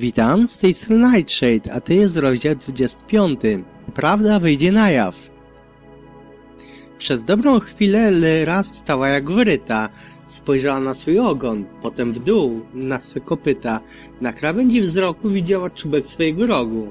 Witam, z tej strony Nightshade, a to jest rozdział 25. Prawda wyjdzie na jaw. Przez dobrą chwilę raz stała jak wryta. Spojrzała na swój ogon, potem w dół, na swe kopyta. Na krawędzi wzroku widziała czubek swojego rogu.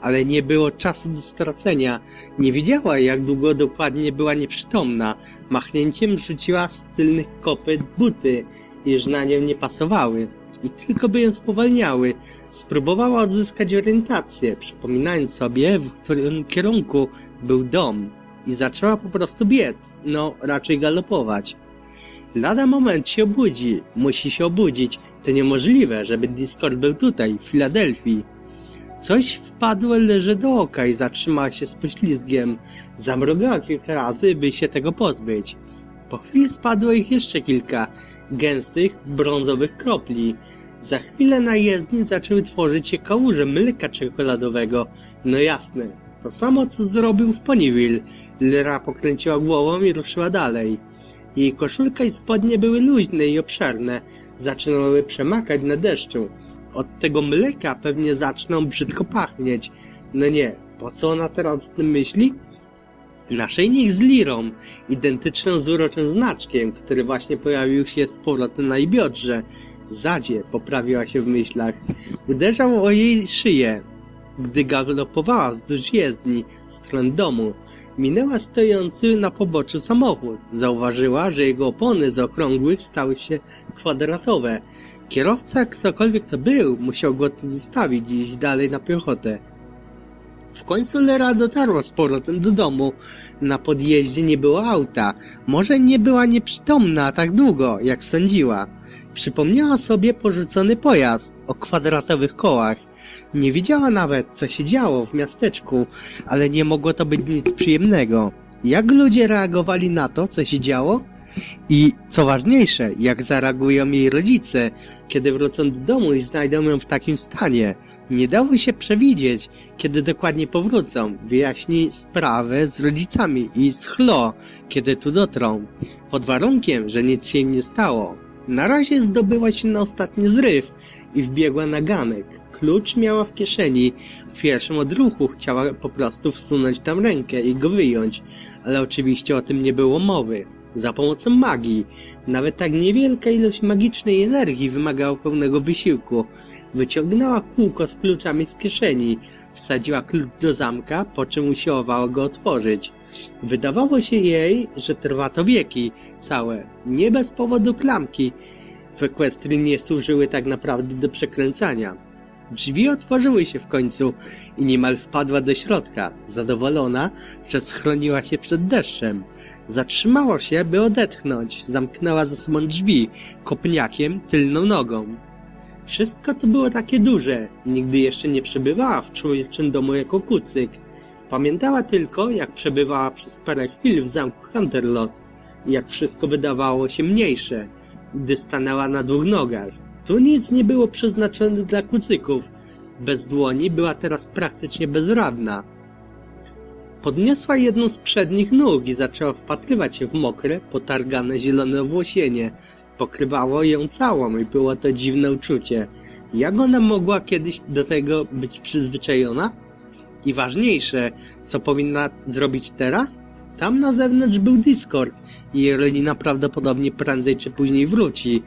Ale nie było czasu do stracenia. Nie wiedziała, jak długo dokładnie była nieprzytomna. Machnięciem rzuciła z tylnych kopyt buty, iż na nią nie pasowały. I tylko by ją spowalniały. Spróbowała odzyskać orientację, przypominając sobie, w którym kierunku był dom. I zaczęła po prostu biec, no raczej galopować. Lada moment się obudzi, musi się obudzić. To niemożliwe, żeby Discord był tutaj, w Filadelfii. Coś wpadło leży do oka i zatrzymała się z poślizgiem. Zamrugała kilka razy, by się tego pozbyć. Po chwili spadło ich jeszcze kilka, gęstych, brązowych kropli. Za chwilę na jezdni zaczęły tworzyć się kałuże mleka czekoladowego. No jasne, to samo co zrobił w Ponyville. Lyra pokręciła głową i ruszyła dalej. Jej koszulka i spodnie były luźne i obszerne. Zaczynały przemakać na deszczu. Od tego mleka pewnie zaczną brzydko pachnieć. No nie, po co ona teraz o tym myśli? Naszyjnik z lirą, identyczną z uroczym znaczkiem, który właśnie pojawił się z powrotem na jej biodrze. Zadzie poprawiła się w myślach. Uderzał o jej szyję, gdy galopowała wzdłuż jezdni, w stronę domu. Minęła stojący na poboczu samochód. Zauważyła, że jego opony z okrągłych stały się kwadratowe. Kierowca, ktokolwiek to był, musiał go tu zostawić i iść dalej na piechotę. W końcu Lera dotarła z powrotem do domu. Na podjeździe nie było auta. Może nie była nieprzytomna tak długo, jak sądziła. Przypomniała sobie porzucony pojazd o kwadratowych kołach. Nie wiedziała nawet, co się działo w miasteczku, ale nie mogło to być nic przyjemnego. Jak ludzie reagowali na to, co się działo? I co ważniejsze, jak zareagują jej rodzice, kiedy wrócą do domu i znajdą ją w takim stanie? Nie dało się przewidzieć, kiedy dokładnie powrócą. Wyjaśni sprawę z rodzicami i z Chlo, kiedy tu dotrą. Pod warunkiem, że nic się im nie stało. Na razie zdobyła się na ostatni zryw i wbiegła na ganek. Klucz miała w kieszeni. W pierwszym odruchu chciała po prostu wsunąć tam rękę i go wyjąć, ale oczywiście o tym nie było mowy. Za pomocą magii. Nawet tak niewielka ilość magicznej energii wymagała pełnego wysiłku. Wyciągnęła kółko z kluczami z kieszeni, wsadziła klucz do zamka, po czym usiłowała go otworzyć. Wydawało się jej, że trwa to wieki całe, nie bez powodu klamki. W Equestrii nie służyły tak naprawdę do przekręcania. Drzwi otworzyły się w końcu i niemal wpadła do środka, zadowolona, że schroniła się przed deszczem. Zatrzymała się, by odetchnąć, zamknęła za sobą drzwi, kopniakiem, tylną nogą. Wszystko to było takie duże, nigdy jeszcze nie przebywała w człowieczym domu jako kucyk. Pamiętała tylko, jak przebywała przez parę chwil w zamku Hunterlot jak wszystko wydawało się mniejsze, gdy stanęła na dwóch nogach. Tu nic nie było przeznaczone dla kucyków. Bez dłoni była teraz praktycznie bezradna. Podniosła jedną z przednich nóg i zaczęła wpatrywać się w mokre, potargane zielone włosienie. Pokrywało ją całą i było to dziwne uczucie. Jak ona mogła kiedyś do tego być przyzwyczajona? I ważniejsze, co powinna zrobić teraz? Tam na zewnątrz był Discord i rodzina prawdopodobnie prędzej czy później wróci.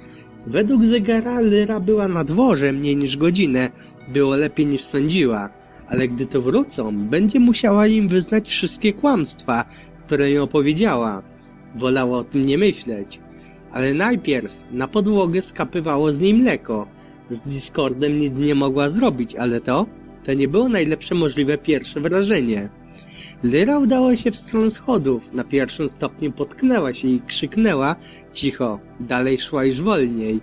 Według zegara Lyra była na dworze mniej niż godzinę. Było lepiej niż sądziła. Ale gdy to wrócą, będzie musiała im wyznać wszystkie kłamstwa, które ją opowiedziała. Wolała o tym nie myśleć. Ale najpierw na podłogę skapywało z niej mleko. Z Discordem nic nie mogła zrobić, ale to, to nie było najlepsze możliwe pierwsze wrażenie. Lyra udała się w stronę schodów. Na pierwszym stopniu potknęła się i krzyknęła cicho. Dalej szła już wolniej.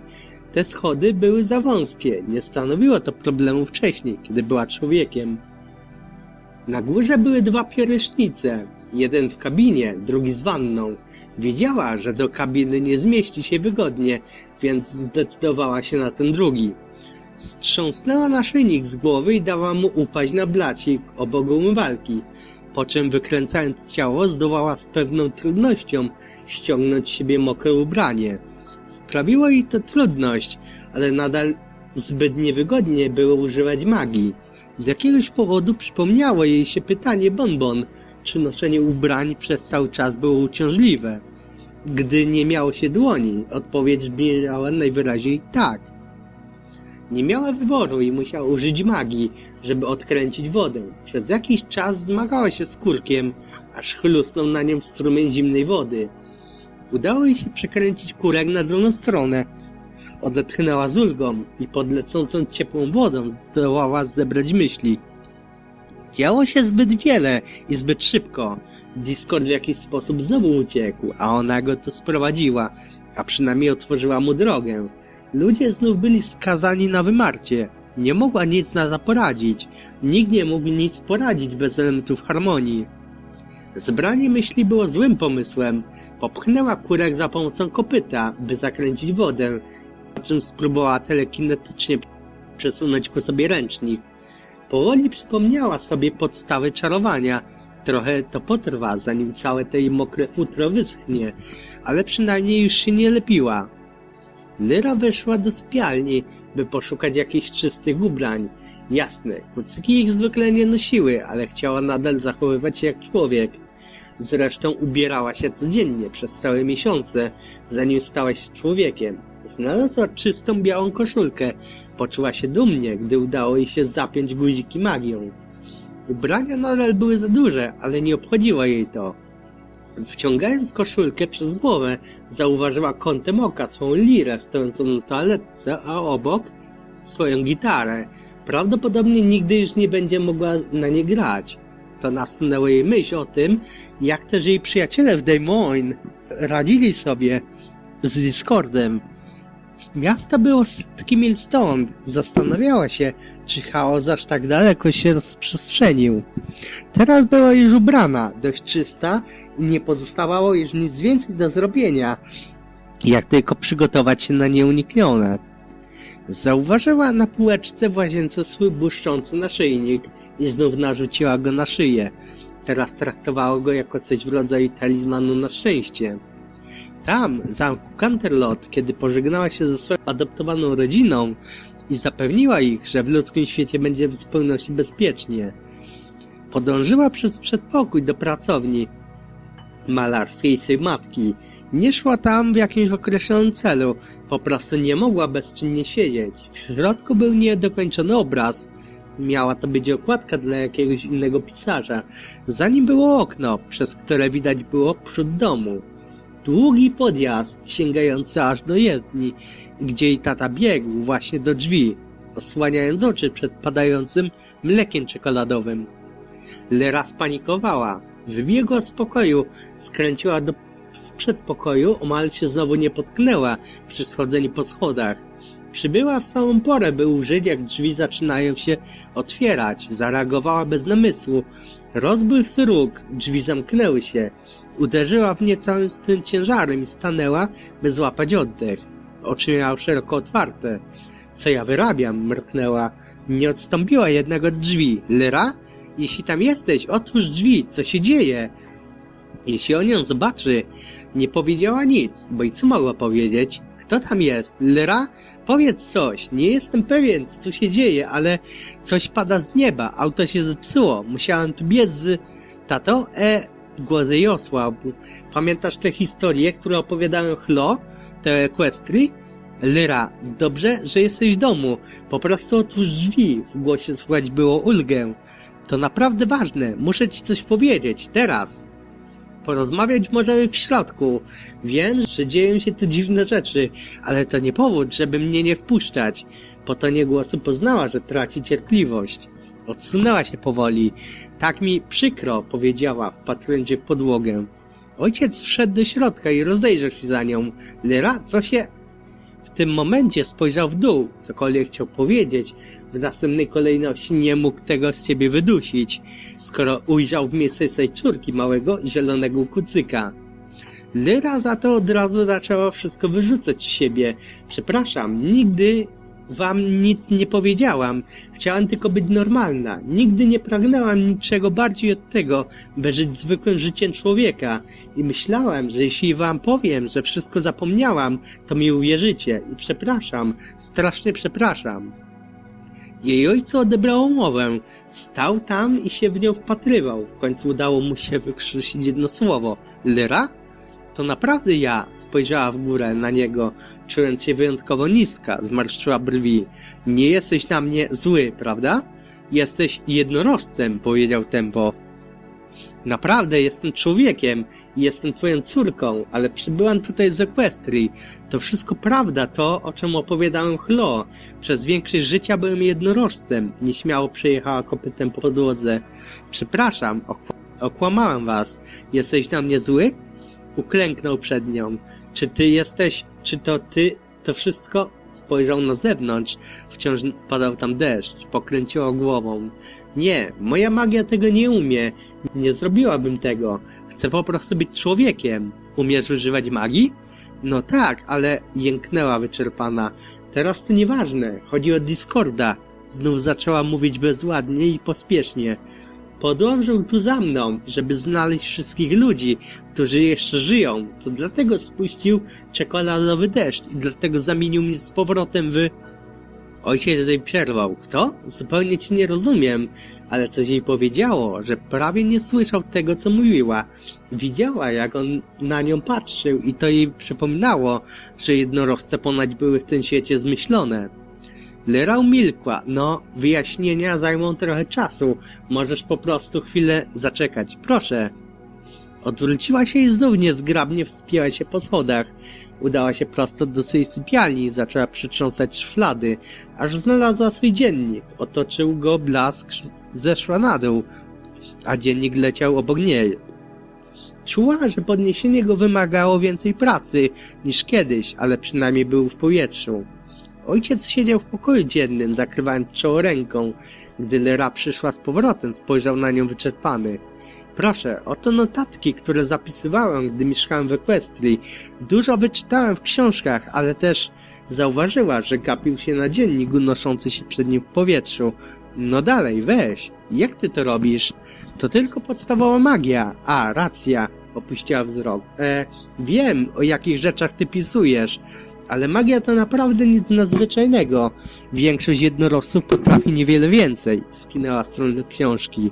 Te schody były za wąskie. Nie stanowiło to problemu wcześniej, kiedy była człowiekiem. Na górze były dwa pierysznice. Jeden w kabinie, drugi z wanną. Wiedziała, że do kabiny nie zmieści się wygodnie, więc zdecydowała się na ten drugi. Strząsnęła naszyjnik z głowy i dała mu upaść na blacik obok umywalki, po czym wykręcając ciało zdołała z pewną trudnością ściągnąć siebie mokre ubranie. Sprawiło jej to trudność, ale nadal Zbyt niewygodnie było używać magii. Z jakiegoś powodu przypomniało jej się pytanie Bonbon, czy noszenie ubrań przez cały czas było uciążliwe. Gdy nie miało się dłoni, odpowiedź brzmiała najwyraźniej tak. Nie miała wyboru i musiała użyć magii, żeby odkręcić wodę. Przez jakiś czas zmagała się z kurkiem, aż chlusnął na nią strumień zimnej wody. Udało jej się przekręcić kurek na drugą stronę. Odetchnęła z ulgą i pod lecącą ciepłą wodą zdołała zebrać myśli. Działo się zbyt wiele i zbyt szybko. Discord w jakiś sposób znowu uciekł, a ona go tu sprowadziła, a przynajmniej otworzyła mu drogę. Ludzie znów byli skazani na wymarcie. Nie mogła nic na to poradzić. Nikt nie mógł nic poradzić bez elementów harmonii. Zebranie myśli było złym pomysłem. Popchnęła kurek za pomocą kopyta, by zakręcić wodę, po czym spróbowała telekinetycznie przesunąć ku sobie ręcznik. Powoli przypomniała sobie podstawy czarowania. Trochę to potrwa, zanim całe te jej mokre futro wyschnie, ale przynajmniej już się nie lepiła. Lyra weszła do sypialni, by poszukać jakichś czystych ubrań. Jasne, kucyki ich zwykle nie nosiły, ale chciała nadal zachowywać się jak człowiek. Zresztą ubierała się codziennie przez całe miesiące, zanim stała się człowiekiem. Znalazła czystą białą koszulkę. Poczuła się dumnie, gdy udało jej się zapiąć guziki magią. Ubrania nadal były za duże, ale nie obchodziło jej to. Wciągając koszulkę przez głowę, zauważyła kątem oka swą lirę stojącą na toaletce, a obok swoją gitarę. Prawdopodobnie nigdy już nie będzie mogła na nie grać. To nasunęła jej myśl o tym, jak też jej przyjaciele w Des Moines radzili sobie z Discordem. Miasto było setki mil stąd. Zastanawiała się, czy chaos aż tak daleko się rozprzestrzenił. Teraz była już ubrana, dość czysta i nie pozostawało już nic więcej do zrobienia, jak tylko przygotować się na nieuniknione. Zauważyła na półeczce w łazience swój błyszczący naszyjnik i znów narzuciła go na szyję. Teraz traktowała go jako coś w rodzaju talizmanu na szczęście. Tam, w zamku Canterlot, kiedy pożegnała się ze swoją adoptowaną rodziną i zapewniła ich, że w ludzkim świecie będzie w zupełności bezpiecznie, podążyła przez przedpokój do pracowni malarskiej swej matki. Nie szła tam w jakimś określonym celu, po prostu nie mogła bezczynnie siedzieć. W środku był niedokończony obraz. Miała to być okładka dla jakiegoś innego pisarza. Za nim było okno, przez które widać było przód domu. Długi podjazd sięgający aż do jezdni, gdzie jej tata biegł właśnie do drzwi, osłaniając oczy przed padającym mlekiem czekoladowym. Lera spanikowała. Wybiegła z pokoju, skręciła do przedpokoju, omal się znowu nie potknęła przy schodzeniu po schodach. Przybyła w samą porę, by ujrzeć, jak drzwi zaczynają się otwierać. Zareagowała bez namysłu. Rozbłysk róg, drzwi zamknęły się. Uderzyła w nie całym swym ciężarem i stanęła, by złapać oddech. Oczy miała szeroko otwarte. Co ja wyrabiam? mruknęła. Nie odstąpiła jednak od drzwi. Lyra? Jeśli tam jesteś, otwórz drzwi, co się dzieje? Jeśli on ją zobaczy, nie powiedziała nic, bo i co mogła powiedzieć? Kto tam jest? Lyra? Powiedz coś, nie jestem pewien, co się dzieje, ale coś pada z nieba, auto się zepsuło, musiałem tu biec z... Tato? E, głos jej osłabł. Pamiętasz tę historię, którą opowiadałem Chlo? Te Equestrii? Lyra, dobrze, że jesteś w domu. Po prostu otwórz drzwi. W głosie słychać było ulgę. To naprawdę ważne. Muszę ci coś powiedzieć. Teraz. Porozmawiać możemy w środku. Wiem, że dzieją się tu dziwne rzeczy, ale to nie powód, żeby mnie nie wpuszczać. Po tonie głosu poznała, że traci cierpliwość. Odsunęła się powoli. Tak mi przykro, powiedziała, wpatrując się w podłogę. Ojciec wszedł do środka i rozejrzał się za nią. Lyra, co się... Tym momencie spojrzał w dół, cokolwiek chciał powiedzieć. W następnej kolejności nie mógł tego z siebie wydusić, skoro ujrzał w miejsce córki małego zielonego kucyka. Lyra za to od razu zaczęła wszystko wyrzucać z siebie. Przepraszam, nigdy wam nic nie powiedziałam. Chciałam tylko być normalna. Nigdy nie pragnęłam niczego bardziej od tego, by żyć zwykłym życiem człowieka. I myślałam, że jeśli wam powiem, że wszystko zapomniałam, to mi uwierzycie. I przepraszam, strasznie przepraszam. Jej ojcu odebrało mowę. Stał tam i się w nią wpatrywał. W końcu udało mu się wykrzyczeć jedno słowo. Lyra? To naprawdę ja. Spojrzała w górę na niego, czując się wyjątkowo niska. Zmarszczyła brwi. Nie jesteś na mnie zły, prawda? Jesteś jednorożcem, powiedział Tempo. Naprawdę jestem człowiekiem i jestem twoją córką, ale przybyłam tutaj z Equestrii. To wszystko prawda, to o czym opowiadałem Chlo. Przez większość życia byłem jednorożcem. Nieśmiało przejechała kopytem po podłodze. Przepraszam, okł- okłamałem was. Jesteś na mnie zły? Uklęknął przed nią. Czy ty jesteś, czy to ty, to wszystko? Spojrzał na zewnątrz. Wciąż padał tam deszcz. Pokręciła głową. Nie, moja magia tego nie umie. Nie zrobiłabym tego. Chcę po prostu być człowiekiem. Umiesz używać magii? No tak, ale jęknęła wyczerpana. Teraz to nieważne. Chodzi o Discorda. Znów zaczęła mówić bezładnie i pospiesznie. Podążył tu za mną, żeby znaleźć wszystkich ludzi, którzy jeszcze żyją. To dlatego spuścił czekoladowy deszcz i dlatego zamienił mnie z powrotem w... Ojciec jej przerwał. Kto? Zupełnie cię nie rozumiem. Ale coś jej powiedziało, że prawie nie słyszał tego, co mówiła. Widziała, jak on na nią patrzył i to jej przypominało, że jednorożce ponoć były w tym świecie zmyślone. Lyra umilkła. No, wyjaśnienia zajmą trochę czasu. Możesz po prostu chwilę zaczekać. Proszę. Odwróciła się i znów niezgrabnie wspięła się po schodach. Udała się prosto do swojej sypialni i zaczęła przytrząsać szuflady, aż znalazła swój dziennik. Otoczył go blask, zeszła na dół, a dziennik leciał obok niej. Czuła, że podniesienie go wymagało więcej pracy niż kiedyś, ale przynajmniej był w powietrzu. Ojciec siedział w pokoju dziennym, zakrywając czoło ręką. Gdy Lera przyszła z powrotem, spojrzał na nią wyczerpany. Proszę, oto notatki, które zapisywałem, gdy mieszkałem w Equestrii. Dużo wyczytałem w książkach, ale też zauważyła, że gapił się na dziennik unoszący się przed nim w powietrzu. No dalej, weź. Jak ty to robisz? To tylko podstawowa magia. A, racja. Opuściła wzrok. E, wiem, o jakich rzeczach ty pisujesz, ale magia to naprawdę nic nadzwyczajnego. Większość jednorożców potrafi niewiele więcej. Skinęła stronę książki.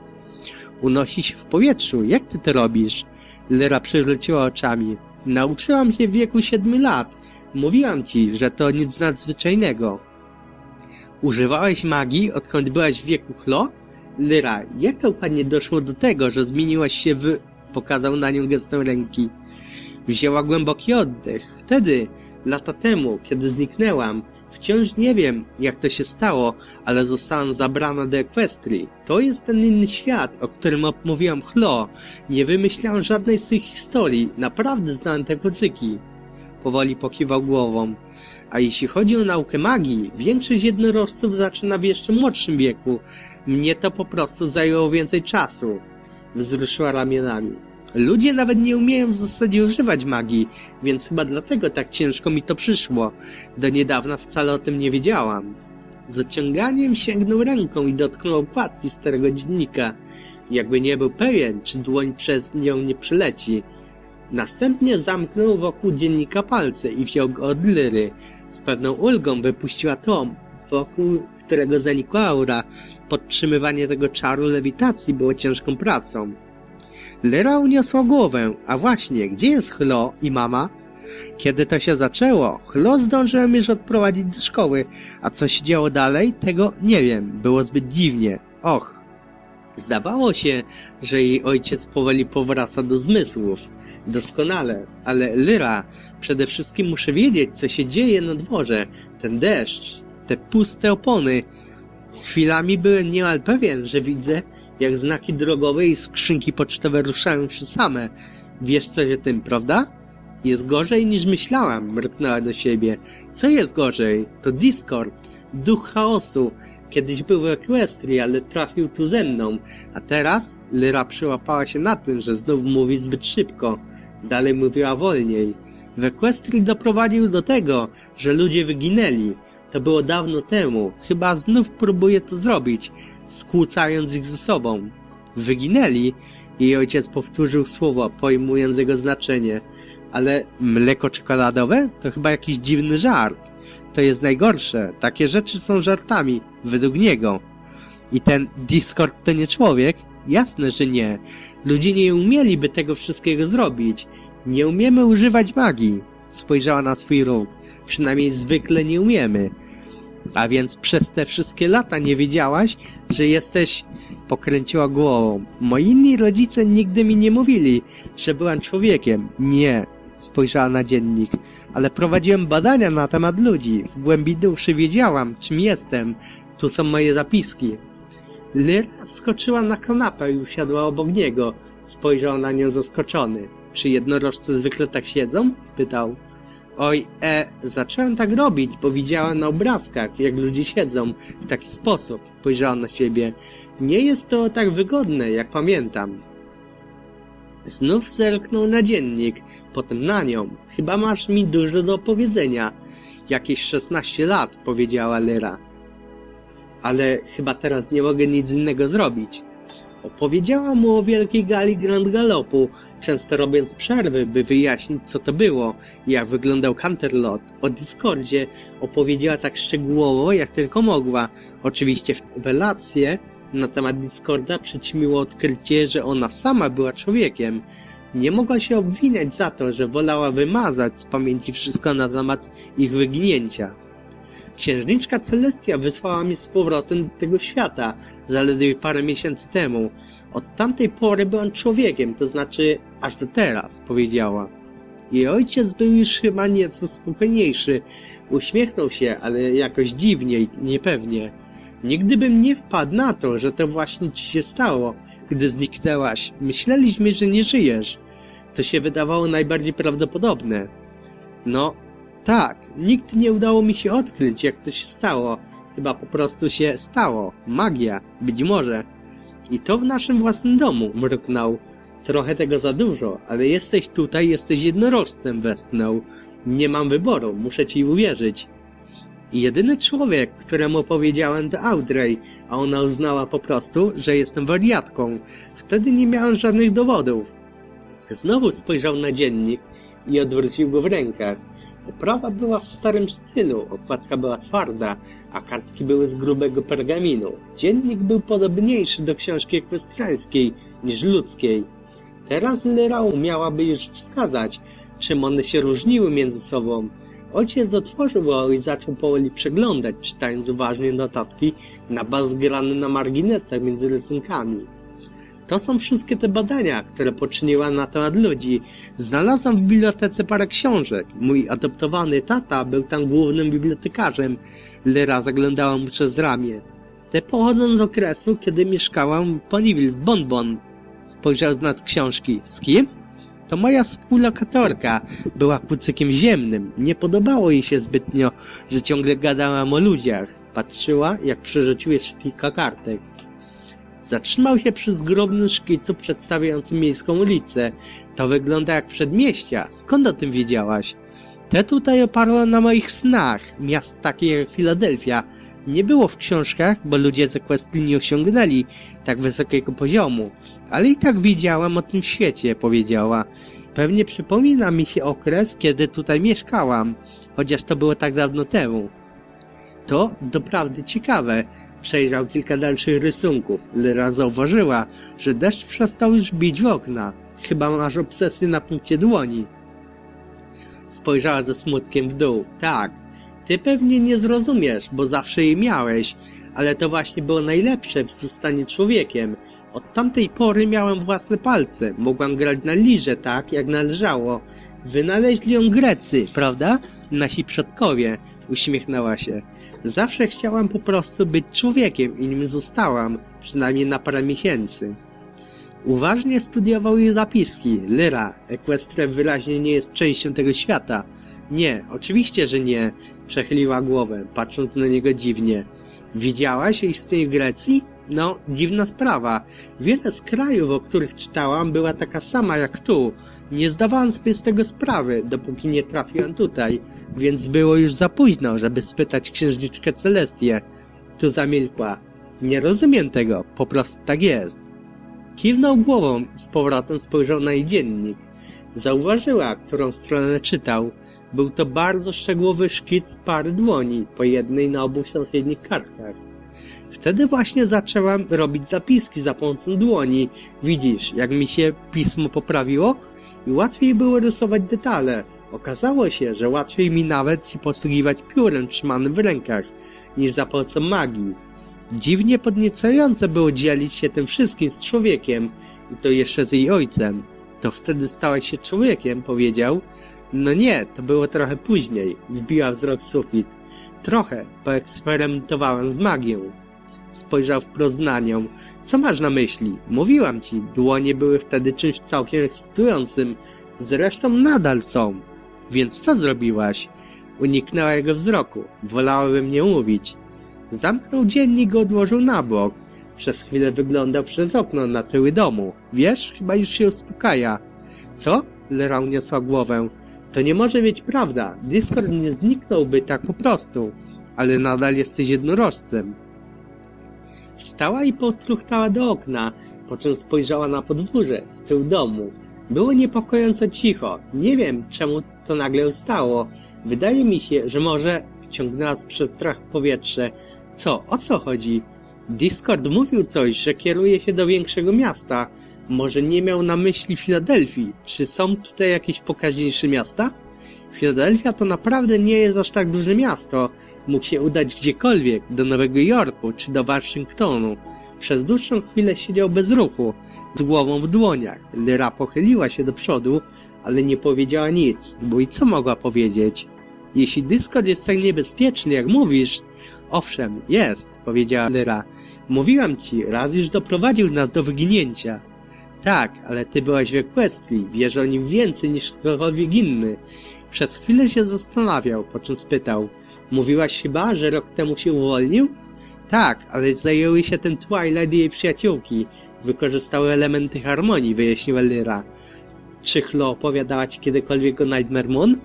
Unosi się w powietrzu. Jak ty to robisz? Lera przywróciła oczami. Nauczyłam się w wieku siedmiu lat. Mówiłam ci, że to nic nadzwyczajnego. Używałeś magii, odkąd byłaś w wieku chlo? Lyra, jak dokładnie doszło do tego, że zmieniłaś się w... Pokazał na nią gestą ręki. Wzięła głęboki oddech. Wtedy, lata temu, kiedy zniknęłam, wciąż nie wiem, jak to się stało, ale zostałam zabrana do Equestrii. To jest ten inny świat, o którym mówiłam Chlo. Nie wymyślałam żadnej z tych historii. Naprawdę znałem te kucyki. Powoli pokiwał głową. A jeśli chodzi o naukę magii, większość jednorożców zaczyna w jeszcze młodszym wieku. Mnie to po prostu zajęło więcej czasu. Wzruszyła ramionami. Ludzie nawet nie umieją w zasadzie używać magii, więc chyba dlatego tak ciężko mi to przyszło. Do niedawna wcale o tym nie wiedziałam. Z ociąganiem sięgnął ręką i dotknął okładki starego dziennika, jakby nie był pewien, czy dłoń przez nią nie przyleci. Następnie zamknął wokół dziennika palce i wziął go od lyry. Z pewną ulgą wypuściła tom, wokół którego zanikła aura. Podtrzymywanie tego czaru lewitacji było ciężką pracą. Lyra uniosła głowę, a właśnie, gdzie jest Chlo i mama? Kiedy to się zaczęło, Chlo zdążyłem już odprowadzić do szkoły, a co się działo dalej, tego nie wiem, było zbyt dziwnie. Och. Zdawało się, że jej ojciec powoli powraca do zmysłów. Doskonale, ale Lyra, przede wszystkim muszę wiedzieć, co się dzieje na dworze. Ten deszcz, te puste opony. Chwilami byłem niemal pewien, że widzę, jak znaki drogowe i skrzynki pocztowe ruszają się same. Wiesz coś o tym, prawda? Jest gorzej niż myślałam, mruknęła do siebie. Co jest gorzej? To Discord, duch chaosu. Kiedyś był w Equestrii, ale trafił tu ze mną. A teraz Lyra przyłapała się na tym, że znów mówi zbyt szybko. Dalej mówiła wolniej. W Equestrii doprowadził do tego, że ludzie wyginęli. To było dawno temu. Chyba znów próbuje to zrobić, skłócając ich ze sobą. Wyginęli? Jej ojciec powtórzył słowo, pojmując jego znaczenie. Ale mleko czekoladowe? To chyba jakiś dziwny żart. To jest najgorsze. Takie rzeczy są żartami, według niego. I ten Discord to nie człowiek? Jasne, że nie. Ludzie nie umieliby tego wszystkiego zrobić. Nie umiemy używać magii. Spojrzała na swój róg. Przynajmniej zwykle nie umiemy. A więc przez te wszystkie lata nie wiedziałaś, że jesteś... Pokręciła głową. Moi inni rodzice nigdy mi nie mówili, że byłam człowiekiem. Nie. Spojrzała na dziennik. Ale prowadziłem badania na temat ludzi. W głębi duszy wiedziałam, czym jestem. Tu są moje zapiski. Lyra wskoczyła na kanapę i usiadła obok niego. Spojrzał na nią zaskoczony. Czy jednorożce zwykle tak siedzą? spytał. Oj, e, tak robić, bo widziałem na obrazkach, jak ludzie siedzą w taki sposób. Spojrzała na siebie. Nie jest to tak wygodne, jak pamiętam. Znów zerknął na dziennik, potem na nią. Chyba masz mi dużo do opowiedzenia. Jakieś 16 lat, powiedziała Lyra. Ale chyba teraz nie mogę nic innego zrobić. Opowiedziała mu o wielkiej gali Grand Galopu, często robiąc przerwy, by wyjaśnić co to było jak wyglądał Canterlot. O Discordzie opowiedziała tak szczegółowo, jak tylko mogła. Oczywiście w relacje na temat Discorda przyćmiło odkrycie, że ona sama była człowiekiem. Nie mogła się obwiniać za to, że wolała wymazać z pamięci wszystko na temat ich wyginięcia. Księżniczka Celestia wysłała mnie z powrotem do tego świata zaledwie parę miesięcy temu. Od tamtej pory byłam człowiekiem, to znaczy aż do teraz, powiedziała. Jej ojciec był już chyba nieco spokojniejszy. Uśmiechnął się, ale jakoś dziwnie i niepewnie. Nigdy bym nie wpadł na to, że to właśnie ci się stało, gdy zniknęłaś. Myśleliśmy, że nie żyjesz. To się wydawało najbardziej prawdopodobne. No, tak, nikt nie udało mi się odkryć, jak to się stało. Chyba po prostu się stało. Magia, być może. I to w naszym własnym domu, mruknął. Trochę tego za dużo, ale jesteś tutaj, jesteś jednorożcem, westchnął. Nie mam wyboru, muszę ci uwierzyć. Jedyny człowiek, któremu powiedziałem to Audrey, a ona uznała po prostu, że jestem wariatką. Wtedy nie miałem żadnych dowodów. Znowu spojrzał na dziennik i odwrócił go w rękach. Oprawa była w starym stylu, okładka była twarda, a kartki były z grubego pergaminu. Dziennik był podobniejszy do książki ekwestriańskiej niż ludzkiej. Teraz Lyra umiałaby już wskazać, czym one się różniły między sobą. Ojciec otworzył go i zaczął powoli przeglądać, czytając uważnie notatki na baz grany na marginesach między rysunkami. To są wszystkie te badania, które poczyniła na temat ludzi. Znalazłam w bibliotece parę książek. Mój adoptowany tata był tam głównym bibliotekarzem. Lyra zaglądała mu przez ramię. Te pochodzą z okresu, kiedy mieszkałam w Ponyville z Bonbon. Spojrzał z nad książki. Z kim? To moja współlokatorka. Była kucykiem ziemnym. Nie podobało jej się zbytnio, że ciągle gadałam o ludziach. Patrzyła, jak przerzuciłeś kilka kartek. Zatrzymał się przy zgrobnym szkicu przedstawiającym miejską ulicę. To wygląda jak przedmieścia. Skąd o tym wiedziałaś? Te tutaj oparła na moich snach. Miast takie jak Filadelfia. Nie było w książkach, bo ludzie z Equestrii nie osiągnęli tak wysokiego poziomu. Ale i tak wiedziałam o tym świecie, powiedziała. Pewnie przypomina mi się okres, kiedy tutaj mieszkałam, chociaż to było tak dawno temu. To doprawdy ciekawe. Przejrzał kilka dalszych rysunków. Lyra zauważyła, że deszcz przestał już bić w okna. Chyba masz obsesję na punkcie dłoni. Spojrzała ze smutkiem w dół. Tak, ty pewnie nie zrozumiesz, bo zawsze je miałeś, ale to właśnie było najlepsze w zostanie człowiekiem. Od tamtej pory miałem własne palce. Mogłam grać na lirze tak, jak należało. Wynaleźli ją Grecy, prawda? Nasi przodkowie. Uśmiechnęła się. Zawsze chciałam po prostu być człowiekiem i nim zostałam, przynajmniej na parę miesięcy. Uważnie studiował jej zapiski. Lyra, Equestria wyraźnie nie jest częścią tego świata. Nie, oczywiście, że nie. Przechyliła głowę, patrząc na niego dziwnie. Widziałaś istnieje Grecji? No, dziwna sprawa. Wiele z krajów, o których czytałam, była taka sama jak tu. Nie zdawałam sobie z tego sprawy, dopóki nie trafiłam tutaj. Więc było już za późno, żeby spytać księżniczkę Celestię. Tu zamilkła. Nie rozumiem tego, po prostu tak jest. Kiwnął głową i z powrotem spojrzał na jej dziennik. Zauważyła, którą stronę czytał. Był to bardzo szczegółowy szkic pary dłoni, po jednej na obu sąsiednich kartkach. Wtedy właśnie zaczęłam robić zapiski za pomocą dłoni. Widzisz, jak mi się pismo poprawiło? I łatwiej było rysować detale. Okazało się, że łatwiej mi nawet się posługiwać piórem trzymanym w rękach, niż za pomocą magii. Dziwnie podniecające było dzielić się tym wszystkim z człowiekiem, i to jeszcze z jej ojcem. To wtedy stałaś się człowiekiem, powiedział. No nie, to było trochę później, wbiła wzrok sufit. Trochę, poeksperymentowałem z magią. Spojrzał wprost na nią. Co masz na myśli? Mówiłam ci, dłonie były wtedy czymś całkiem ekscytującym. Zresztą nadal są. Więc co zrobiłaś? Uniknęła jego wzroku. Wolałabym nie mówić. Zamknął dziennik i odłożył na bok. Przez chwilę wyglądał przez okno na tyły domu. Wiesz, chyba już się uspokaja. Co? Lera uniosła głowę. To nie może być prawda. Discord nie zniknąłby tak po prostu. Ale nadal jesteś jednorożcem. Wstała i potruchtała do okna, po czym spojrzała na podwórze z tyłu domu. Było niepokojąco cicho. Nie wiem, czemu to nagle ustało. Wydaje mi się, że może wciągnęła przez strach powietrze. Co? O co chodzi? Discord mówił coś, że kieruje się do większego miasta. Może nie miał na myśli Filadelfii. Czy są tutaj jakieś pokaźniejsze miasta? Filadelfia to naprawdę nie jest aż tak duże miasto. Mógł się udać gdziekolwiek, do Nowego Jorku czy do Waszyngtonu. Przez dłuższą chwilę siedział bez ruchu, z głową w dłoniach. Lyra pochyliła się do przodu, ale nie powiedziała nic, bo i co mogła powiedzieć? Jeśli Discord jest tak niebezpieczny, jak mówisz, owszem, jest, powiedziała Lyra. Mówiłam ci, raz już doprowadził nas do wyginięcia. Tak, ale ty byłaś w Equestrii, wiesz o nim więcej niż ktokolwiek inny. Przez chwilę się zastanawiał, po czym spytał. Mówiłaś chyba, że rok temu się uwolnił? Tak, ale zajęły się tym Twilight i jej przyjaciółki. Wykorzystały elementy harmonii, wyjaśniła Lyra. Czy Chlo opowiadała ci kiedykolwiek o Nightmare Moon?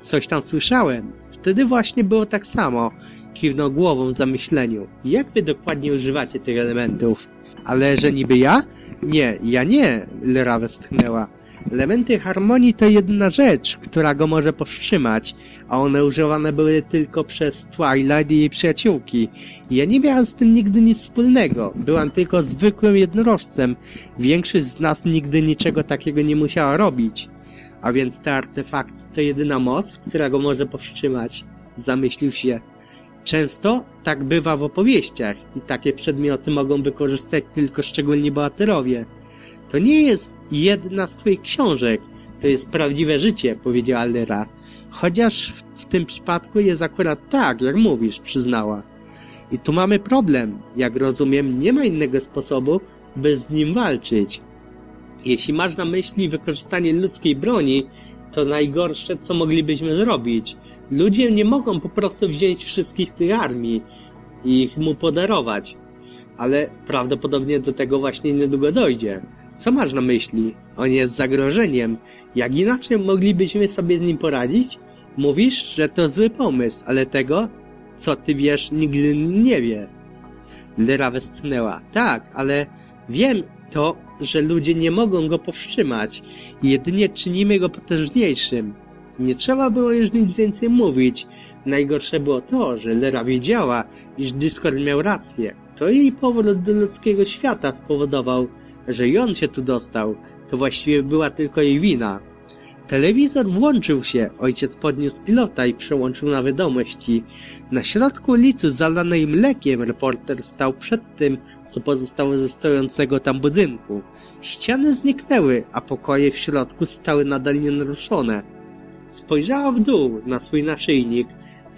Coś tam słyszałem. Wtedy właśnie było tak samo. Kiwnął głową w zamyśleniu. Jak wy dokładnie używacie tych elementów? Ale że niby ja? Nie, ja nie, Lyra westchnęła. Elementy harmonii to jedna rzecz, która go może powstrzymać, a one używane były tylko przez Twilight i jej przyjaciółki. Ja nie miałem z tym nigdy nic wspólnego, byłam tylko zwykłym jednorożcem. Większość z nas nigdy niczego takiego nie musiała robić. A więc te artefakty to jedyna moc, która go może powstrzymać. Zamyślił się. Często tak bywa w opowieściach i takie przedmioty mogą wykorzystać tylko szczególni bohaterowie. To nie jest jedna z twoich książek, to jest prawdziwe życie, powiedziała Lyra. Chociaż w, tym przypadku jest akurat tak, jak mówisz, przyznała. I tu mamy problem. Jak rozumiem, nie ma innego sposobu, by z nim walczyć. Jeśli masz na myśli wykorzystanie ludzkiej broni, to najgorsze, co moglibyśmy zrobić. Ludzie nie mogą po prostu wziąć wszystkich tych armii i ich mu podarować. Ale prawdopodobnie do tego właśnie niedługo dojdzie. Co masz na myśli? On jest zagrożeniem. Jak inaczej moglibyśmy sobie z nim poradzić? Mówisz, że to zły pomysł, ale tego, co ty wiesz, nigdy nie wie. Lyra westchnęła. Tak, ale wiem to, że ludzie nie mogą go powstrzymać. Jedynie czynimy go potężniejszym. Nie trzeba było już nic więcej mówić. Najgorsze było to, że Lyra wiedziała, iż Discord miał rację. To jej powrót do ludzkiego świata spowodował, że i on się tu dostał. To właściwie była tylko jej wina. Telewizor włączył się, ojciec podniósł pilota i przełączył na wiadomości. Na środku ulicy zalanej mlekiem reporter stał przed tym, co pozostało ze stojącego tam budynku. Ściany zniknęły, a pokoje w środku stały nadal nienaruszone. Spojrzała w dół na swój naszyjnik.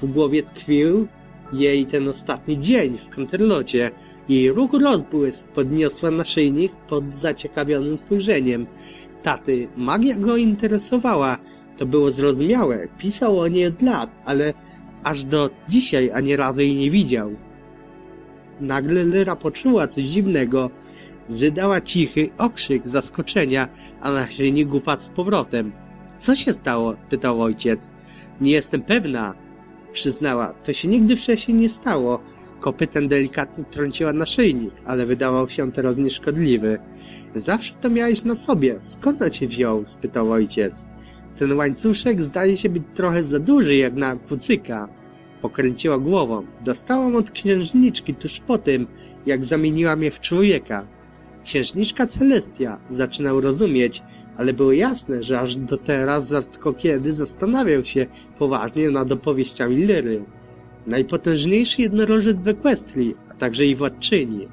W głowie tkwił jej ten ostatni dzień w Canterlocie. Jej ruch rozbłysk podniosła naszyjnik pod zaciekawionym spojrzeniem. Taty, magia go interesowała. To było zrozumiałe. Pisał o niej od lat, ale aż do dzisiaj ani razu jej nie widział. Nagle Lyra poczuła coś dziwnego. Wydała cichy okrzyk zaskoczenia, a naszyjnik upadł z powrotem. Co się stało? spytał ojciec. Nie jestem pewna, przyznała. To się nigdy wcześniej nie stało. Kopytem delikatnie trąciła naszyjnik, ale wydawał się teraz nieszkodliwy. Zawsze to miałeś na sobie. Skąd on cię wziął? spytał ojciec. Ten łańcuszek zdaje się być trochę za duży jak na kucyka. Pokręciła głową. Dostałam od księżniczki tuż po tym, jak zamieniła mnie w człowieka. Księżniczka Celestia zaczynał rozumieć, ale było jasne, że aż do teraz rzadko kiedy zastanawiał się poważnie nad opowieściami Lyry. Najpotężniejszy jednorożec w Equestrii, a także i władczyni.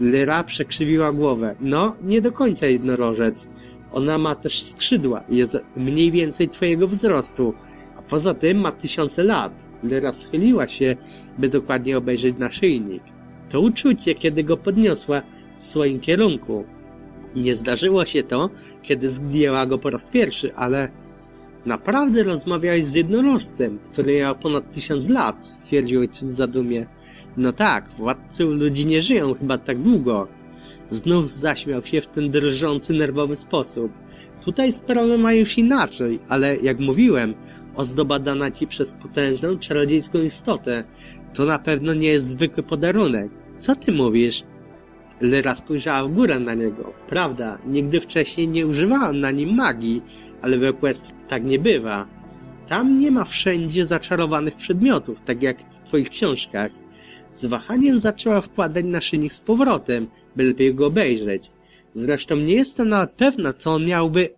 Lyra przekrzywiła głowę. No, nie do końca jednorożec. Ona ma też skrzydła jest mniej więcej twojego wzrostu, a poza tym ma tysiące lat. Lyra schyliła się, by dokładnie obejrzeć naszyjnik. To uczucie, kiedy go podniosła w swoim kierunku. Nie zdarzyło się to, kiedy zgnięła go po raz pierwszy, ale naprawdę rozmawiałeś z jednorożcem, który miał ponad tysiąc lat, stwierdził ojciec zadumie. No tak, władcy u ludzi nie żyją chyba tak długo. Znów zaśmiał się w ten drżący, nerwowy sposób. Tutaj sprawę ma już inaczej, ale jak mówiłem, ozdoba dana ci przez potężną, czarodziejską istotę. To na pewno nie jest zwykły podarunek. Co ty mówisz? Lyra spojrzała w górę na niego. Prawda, nigdy wcześniej nie używałam na nim magii, ale w tak nie bywa. Tam nie ma wszędzie zaczarowanych przedmiotów, tak jak w twoich książkach. Z wahaniem zaczęła wkładać naszyjnik z powrotem, by lepiej go obejrzeć. Zresztą nie jestem nawet pewna, co on miałby...